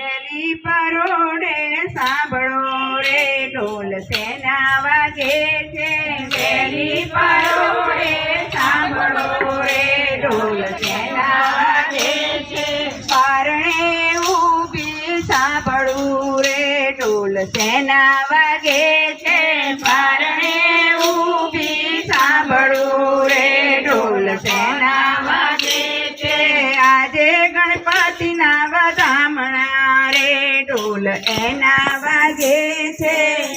પેલી પરોડે સાંભળો રે, ઢોલ સેના વાગે છે. પેલી પરોડે સાંભળો રે, ઢોલ સેના વાગે છે. પારણે ઊભી સાંભળું રે, ઢોલ સેના વાગે છે. પારણે ઊભી સાંભળું રે, ઢોલ સેના એના વાગે છે.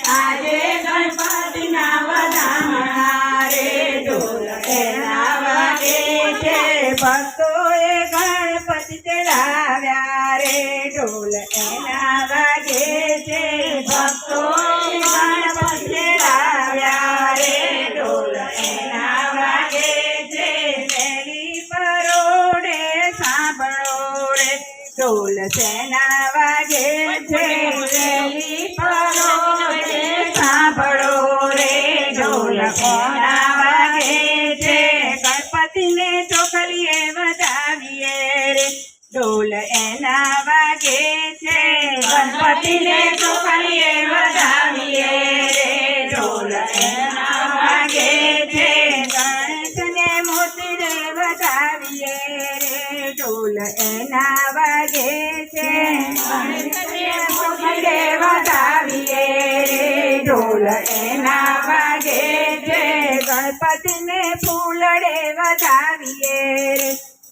આજે ગણપતિના વધામણા રે. ઢોલ એના વાગે છે. ભક્તોએ ગણપતિ ચડાવ્યા રે. ઢોલ એના વાગે છે. ભક્તો ગણપતિ ચડાવ્યા રે. ઢોલ એના વાગે છે. પહેલી પરોડે સાંભળો રે. ઢોલ સેના ગણપતિને ચોખલીએ વધાવીએ રે. ઢોલ એના વાગે છે. ગણેશને મોતીરે વધાવીએ રે. ઢોલ એના વાગે છે. ગણેશને વધાવીએ રે. ઢોલ એના વાગે છે. ગણપતિને ફૂલડે વધાવીએ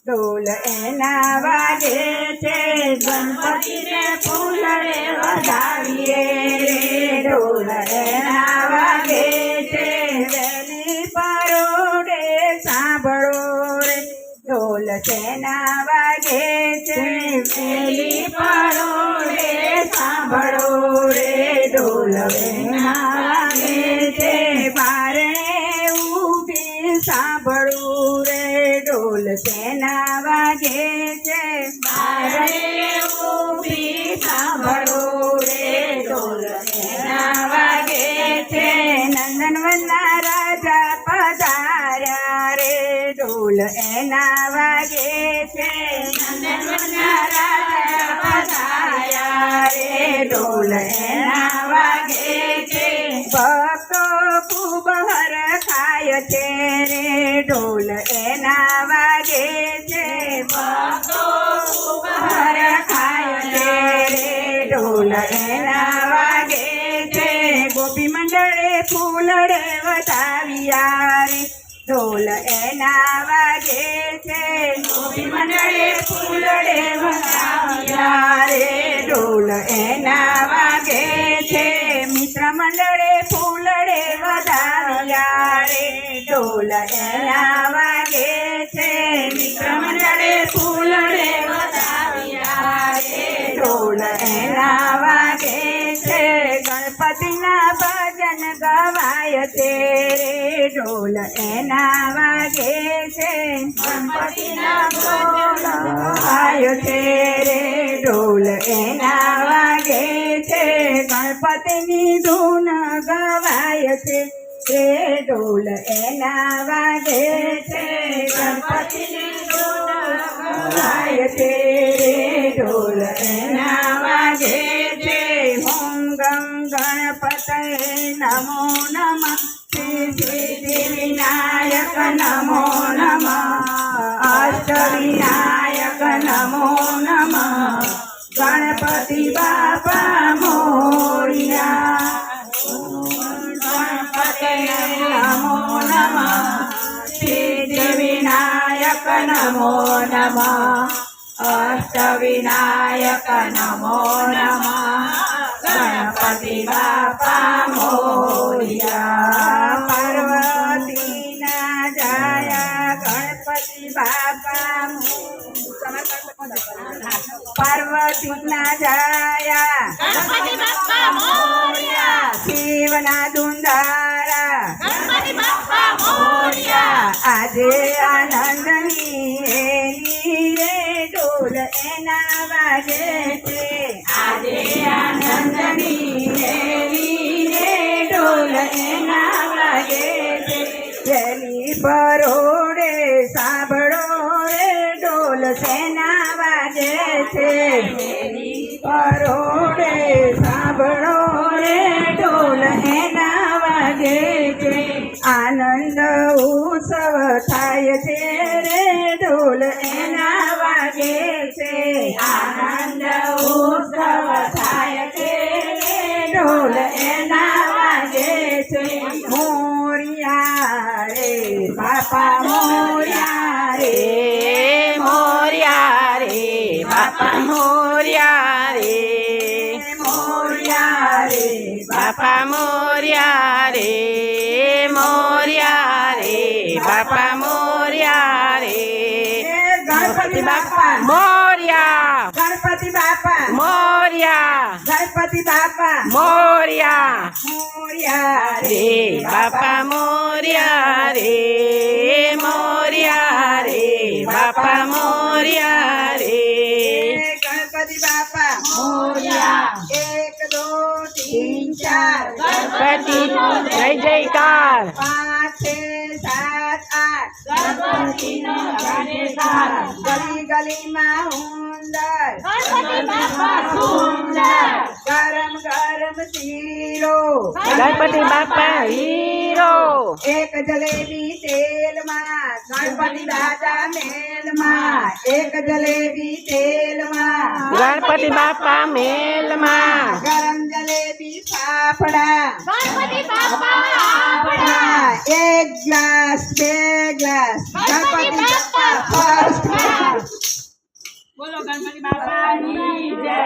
ઢોલ એના વાગે છે, ગણપતિને ફૂલડે વધાવીએ. રે ઢોલ એના વાગે છે, વેલી પરોડે સાંભળો રે. ઢોલ સેના વાગે છે, વેલી પરોડે સાંભળો રે. ઢોલ નંદનવનના રાજા પધાર્યા રે. ઢોલ એના વાગે છે. નંદનવનના રાજા પધાર્યા રે. ઢોલ એના વાગે છે. ભક્તો ખૂબ હર ખાય છે રે. ઢોલ એના વાગે મંડળે ફૂલડે વધાવ્યા રે ઢોલ એના વાગે છે મિત્ર મંડળે ફૂલડે વધાવ્યા રે ઢોલ એના વાગે છે મિત્ર મંડળે ફૂલડે વધાવ્યા રે ઢોલ એના વાગે છે ગણપતિના ભજન ગવાય છે ઢોલ એના વાગે છે ગણપતિના ઢોલ ગવાય છે રે ઢોલ એના વાગે છે ગણપતિની ધૂન ગવાય છે રે ઢોલ એના વાગે છે ગણપતિની ધૂન ગવાય છે રે ઢોલ એના વાગે છે હોમ ગમ ગણપતય નમો નમ સિદ્ધિ વિનાયક નમો નમ અષ્ટ વિનાયક નમો નમ ગણપતિ બાપા વિનાયક નમો નમ ગણપતિ બાપા મોરિયા પાર્વતીના જાયા ગણપતિ બાપા પાર્વતીના જાયા ગણપતિ મોરયા શિવના દુંદારા ગણપતિ બાપ્પા મોરયા આજે આનંદની ઢોલ એના વાગે છે. આજે આનંદની એની ઢોલ એના વાગે છે. વેલી પરોડે સાંભળો રે ઢોલ સેના વાગે છે. પરોડે સાંભળો રે ઢોલ એના વાગે છે. આનંદ ઉત્સવ થાય છે. આનંદ ઉત્સવ થાય છે ઢોલ એના વાગે છે મોરિયા રે બાપા મોરિયા રે મોર્યા રે બાપા મોર્યા રે મોરિયા રે બાપા મોર્યા રે મોર્યા રે બાપા મોર્યા રે ગણપતિ બાપા મોર્યા. ગણપતિ બાપા. મોર્યા. ગણપતિ બાપા. મોર્યા. મોર્યા રે બાપા મોર્યા રે. મોર્યા રે બાપા મોર્યા રે. ગણપતિ બાપા. મોર્યા. એક દો તીન ચાર. ગણપતિ જય જયકાર. પાંચ છ સાત આઠ ગલી ગલીમાં ઉંદર ગણપતિ બાપા ગરમ ગરમ શીરો ગણપતિ બાપા હીરો. એક જલેબી તેલમાં ગણપતિ દાદા મેલમાં એક જલેબી તેલમાં ગણપતિ બાપા મેલમાં. ગરમ જલેબી ફાફડા ગણપતિ બાપા એક ગ્લાસ બે ગ્લાસ ગણપતિ બાપા ફર્સ્ટ ક્લાસ બોલો ગણપતિ બાપાની જય.